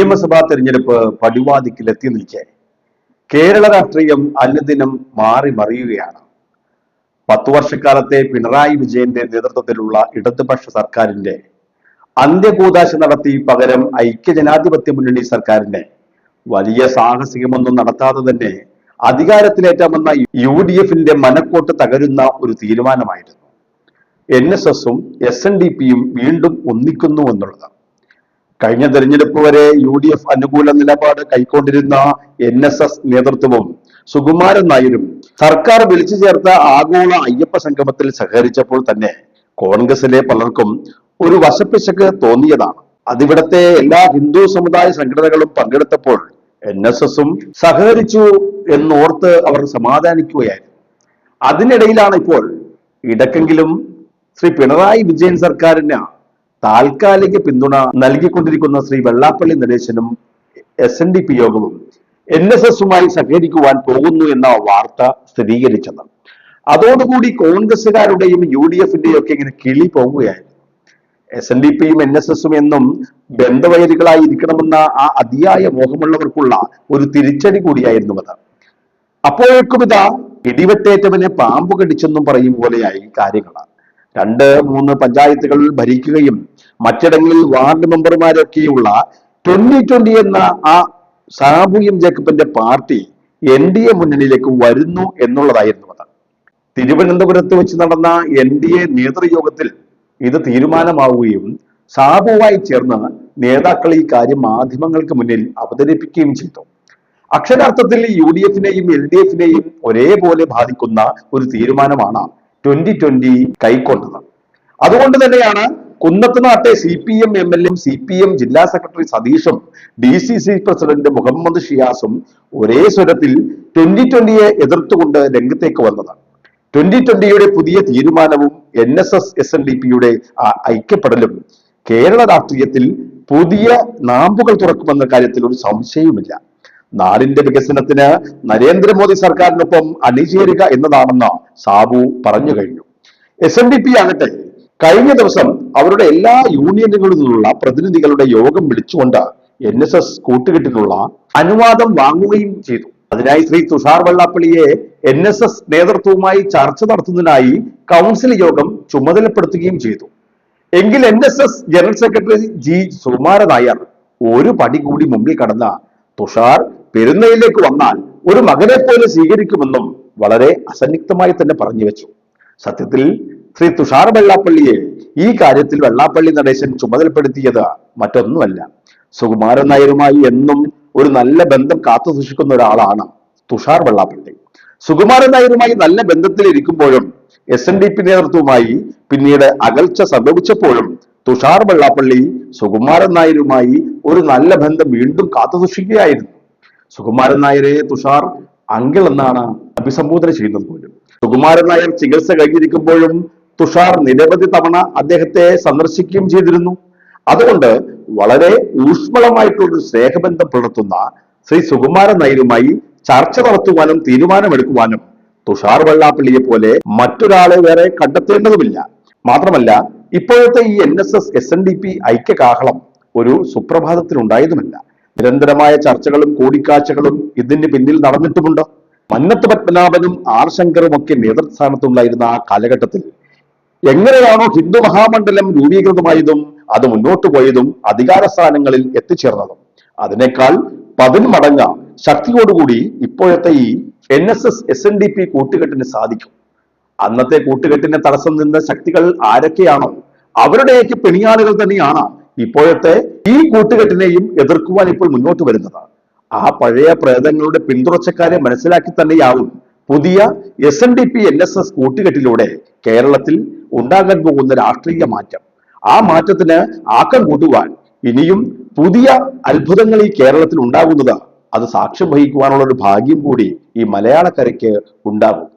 നിയമസഭാ തെരഞ്ഞെടുപ്പ് പടിവാതിക്കിൽ എത്തി നിൽക്കെ. കേരള രാഷ്ട്രീയം അനുദിനം മാറി മറിയുകയാണ്. പത്തു വർഷക്കാലത്തെ പിണറായി വിജയന്റെ നേതൃത്വത്തിലുള്ള ഇടതുപക്ഷ സർക്കാരിന്റെ അന്ത്യകൂതാശ നടത്തി പകരം ഐക്യജനാധിപത്യ മുന്നണി സർക്കാരിന്റെ വലിയ സാഹസികമൊന്നും നടത്താതെ തന്നെ അധികാരത്തിലേറ്റാമെന്ന യു ഡി എഫിന്റെ മനക്കോട്ട് തകരുന്ന ഒരു തീരുമാനമായിരുന്നു. എൻ എസ് എസും എസ് എൻ ഡി പിയും വീണ്ടും ഒന്നിക്കുന്നു എന്നുള്ളത്. കഴിഞ്ഞ തെരഞ്ഞെടുപ്പ് വരെ യു ഡി എഫ് അനുകൂല നിലപാട് കൈക്കൊണ്ടിരുന്ന എൻ എസ് എസ് നേതൃത്വവും സുകുമാരൻ നായരും സർക്കാർ വിളിച്ചു ചേർത്ത ആഗോള അയ്യപ്പ സംഗമത്തിൽ സഹകരിച്ചപ്പോൾ തന്നെ കോൺഗ്രസിലെ പലർക്കും ഒരു വശപ്പിശക്ക് തോന്നിയതാണ്. അതിവിടത്തെ എല്ലാ ഹിന്ദു സമുദായ സംഘടനകളും പങ്കെടുത്തപ്പോൾ എൻ എസ് എസും സഹകരിച്ചു എന്നോർത്ത് അവർ സമാധാനിക്കുകയായിരുന്നു. അതിനിടയിലാണ് ഇപ്പോൾ ഇടക്കെങ്കിലും ശ്രീ പിണറായി വിജയൻ സർക്കാരിന് താൽക്കാലിക പിന്തുണ നൽകിക്കൊണ്ടിരിക്കുന്ന ശ്രീ വെള്ളാപ്പള്ളി നടേശനും എസ് എൻ ഡി പി യോഗവും എൻ എസ് എസുമായി സഹകരിക്കുവാൻ പോകുന്നു എന്ന വാർത്ത സ്ഥിരീകരിച്ചത്. അതോടുകൂടി കോൺഗ്രസുകാരുടെയും യു ഡി എഫിന്റെയും ഒക്കെ ഇങ്ങനെ കിളി പോകുകയായിരുന്നു എസ് എൻ ഡി പിയും എൻ എസ് എസും എന്നും ബന്ധവൈരികളായി ഇരിക്കണമെന്ന ആ അതിയായ മോഹമുള്ളവർക്കുള്ള ഒരു തിരിച്ചടി കൂടിയായിരുന്നു അത്. അപ്പോഴേക്കും ഇതാ ഇടിവെട്ടേറ്റവനെ പാമ്പ് കടിച്ചെന്നും പറയും പോലെയായി കാര്യങ്ങൾ രണ്ട് മൂന്ന് പഞ്ചായത്തുകളിൽ ഭരിക്കുകയും മറ്റിടങ്ങളിൽ വാർഡ് മെമ്പർമാരൊക്കെയുള്ള ട്വന്റി ട്വന്റി എന്ന ആ സാബു എം ജേക്കബിന്റെ പാർട്ടി എൻ ഡി എ മുന്നണിയിലേക്ക് വരുന്നു എന്നുള്ളതായിരുന്നു അത്. തിരുവനന്തപുരത്ത് വെച്ച് നടന്ന എൻ ഡി എ നേതൃയോഗത്തിൽ ഇത് തീരുമാനമാവുകയും സാബുവായി ചേർന്ന് നേതാക്കൾ ഈ കാര്യം മാധ്യമങ്ങൾക്ക് മുന്നിൽ അവതരിപ്പിക്കുകയും ചെയ്തു. അക്ഷരാർത്ഥത്തിൽ യു ഡി എഫിനെയും എൽ ഡി എഫിനെയും ഒരേപോലെ ബാധിക്കുന്ന ഒരു തീരുമാനമാണ് ട്വന്റി ട്വന്റി കൈക്കൊണ്ടത്. അതുകൊണ്ട് തന്നെയാണ് കുന്നത്ത് നാട്ടെ C P M M L M C P M ജില്ലാ secretary സതീഷും D C C president Muhammad ഷിയാസും ഒരേ സ്വരത്തിൽ ട്വന്റി ട്വന്റിയെ എതിർത്തുകൊണ്ട് രംഗത്തേക്ക് വന്നത് ട്വന്റി ട്വന്റിയുടെ പുതിയ തീരുമാനവും N S S S N D പിയുടെ ഐക്യപ്പെടലും കേരള രാഷ്ട്രീയത്തിൽ പുതിയ നാമ്പുകൾ തുറക്കുമെന്ന കാര്യത്തിൽ ഒരു സംശയവുമില്ല. നാടിന്റെ വികസനത്തിന് നരേന്ദ്രമോദി സർക്കാരിനൊപ്പം അണിചേരുക എന്നതാണെന്ന് സാബു പറഞ്ഞു കഴിഞ്ഞു. എസ് എൻ ഡി പി ആകട്ടെ കഴിഞ്ഞ ദിവസം അവരുടെ എല്ലാ യൂണിയനുകളിൽ നിന്നുള്ള പ്രതിനിധികളുടെ യോഗം വിളിച്ചുകൊണ്ട് എൻ എസ് എസ് കൂട്ടുകെട്ടിനുള്ള അനുവാദം വാങ്ങുകയും ചെയ്തു. അതിനായി ശ്രീ തുഷാർ വെള്ളാപ്പള്ളിയെ എൻ എസ് എസ് നേതൃത്വവുമായി ചർച്ച നടത്തുന്നതിനായി കൗൺസിൽ യോഗം ചുമതലപ്പെടുത്തുകയും ചെയ്തു. എങ്കിൽ N S S general secretary G Sukumara Nair ഒരു പടി കൂടി മുമ്പിൽ കടന്ന തുഷാർ പെരുന്നയിലേക്ക് വന്നാൽ ഒരു മകനെ പോലെ സ്വീകരിക്കുമെന്നും വളരെ അസന്നിഗ്ധമായി തന്നെ പറഞ്ഞു വെച്ചു. സത്യത്തിൽ ശ്രീ തുഷാർ വെള്ളാപ്പള്ളിയെ ഈ കാര്യത്തിൽ വെള്ളാപ്പള്ളി നടേശൻ ചുമതലപ്പെടുത്തിയത് മറ്റൊന്നുമല്ല. സുകുമാരൻ നായരുമായി എന്നും ഒരു നല്ല ബന്ധം കാത്തു സൂക്ഷിക്കുന്ന ഒരാളാണ് തുഷാർ വെള്ളാപ്പള്ളി. സുകുമാരൻ നായരുമായി നല്ല ബന്ധത്തിലിരിക്കുമ്പോഴും എസ് എൻ ഡി പി നേതൃത്വവുമായി പിന്നീട് അകൽച്ച സംഭവിച്ചപ്പോഴും തുഷാർ വെള്ളാപ്പള്ളി സുകുമാരൻ നായരുമായി ഒരു നല്ല ബന്ധം വീണ്ടും കാത്തു സൂക്ഷിക്കുകയായിരുന്നു. സുകുമാരൻ നായരെ തുഷാർ അങ്കിൾ എന്നാണ് അഭിസംബോധന ചെയ്യുന്നത് പോലും. സുകുമാരൻ നായർ ചികിത്സ കഴിഞ്ഞിരിക്കുമ്പോഴും തുഷാർ നിരവധി തവണ അദ്ദേഹത്തെ സന്ദർശിക്കുകയും ചെയ്തിരുന്നു. അതുകൊണ്ട് വളരെ ഊഷ്മളമായിട്ടുള്ളൊരു സ്നേഹബന്ധം പുലർത്തുന്ന ശ്രീ സുകുമാരൻ നായരുമായി ചർച്ച നടത്തുവാനും തീരുമാനമെടുക്കുവാനും തുഷാർ വെള്ളാപ്പള്ളിയെ പോലെ മറ്റൊരാളെ വേറെ കണ്ടെത്തേണ്ടതുമില്ല. മാത്രമല്ല ഇപ്പോഴത്തെ ഈ N S S S N D P ഐക്യകാഹളം ഒരു സുപ്രഭാതത്തിൽ ഉണ്ടായതുമല്ല നിരന്തരമായ ചർച്ചകളും കൂടിക്കാഴ്ചകളും ഇതിന് പിന്നിൽ നടന്നിട്ടുമുണ്ട്. മന്നത്ത് പത്മനാഭനും ആർ ശങ്കറും ഒക്കെ നേതൃസ്ഥാനത്തുണ്ടായിരുന്ന ആ കാലഘട്ടത്തിൽ എങ്ങനെയാണോ ഹിന്ദു മഹാമണ്ഡലം രൂപീകൃതമായതും അത് മുന്നോട്ട് പോയതും അധികാര സ്ഥാനങ്ങളിൽ എത്തിച്ചേർന്നതും. അതിനേക്കാൾ പതിന്മടങ്ങ ശക്തിയോടുകൂടി ഇപ്പോഴത്തെ ഈ N S S S N D P കൂട്ടുകെട്ടിന് സാധിക്കും. അന്നത്തെ കൂട്ടുകെട്ടിന് തടസ്സം നിന്ന ശക്തികൾ ആരൊക്കെയാണോ അവരുടെയൊക്കെ പിണിയാളുകൾ തന്നെയാണ് ഇപ്പോഴത്തെ ഈ കൂട്ടുകെട്ടിനെയും എതിർക്കുവാൻ ഇപ്പോൾ മുന്നോട്ട് വരുന്നതാണ്. ആ പഴയ പ്രേതങ്ങളുടെ പിന്തുടർച്ചക്കാരെ മനസ്സിലാക്കി തന്നെയാവും പുതിയ S N D P N S S കൂട്ടുകെട്ടിലൂടെ കേരളത്തിൽ ഉണ്ടാകാൻ പോകുന്ന രാഷ്ട്രീയ മാറ്റം. ആ മാറ്റത്തിന് ആക്കം കൂട്ടുവാൻ ഇനിയും പുതിയ അത്ഭുതങ്ങൾ ഈ കേരളത്തിൽ ഉണ്ടാകുന്നത് അത് സാക്ഷ്യം വഹിക്കുവാനുള്ള ഒരു ഭാഗ്യം കൂടി ഈ മലയാളക്കരയ്ക്ക് ഉണ്ടാകും.